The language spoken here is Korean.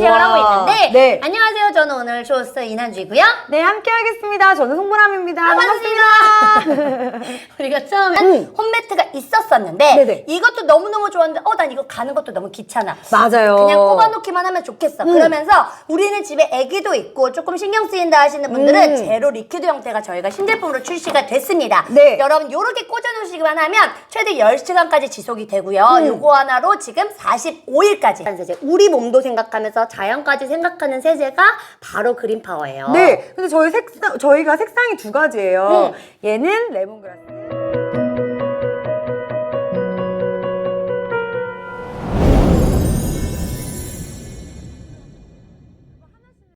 진행을 와. 하고 있는데 네. 안녕하세요. 저는 오늘 쇼스 이난주이고요. 네, 함께 하겠습니다. 저는 송보람입니다. 반갑습니다. 우리가 처음에 음. 홈매트가 있었었는데 네네. 이것도 너무너무 좋았는데 어 난 이거 가는 것도 너무 귀찮아. 맞아요. 그냥 꼽아놓기만 하면 좋겠어. 음. 그러면서 우리는 집에 아기도 있고 조금 신경 쓰인다 하시는 분들은 음. 제로 리퀴드 형태가 저희가 신제품으로 출시가 됐습니다. 네. 여러분 이렇게 꽂아놓으시기만 하면 최대 10시간까지 지속이 되고요. 음. 요거 하나로 지금 45일까지 세제. 우리 몸도 생각하면서 자연까지 생각하는 세제가 바로 그린 파워예요. 네, 근데 저희 색상, 저희가 색상이 두 가지예요. 음. 얘는 레몬그라스,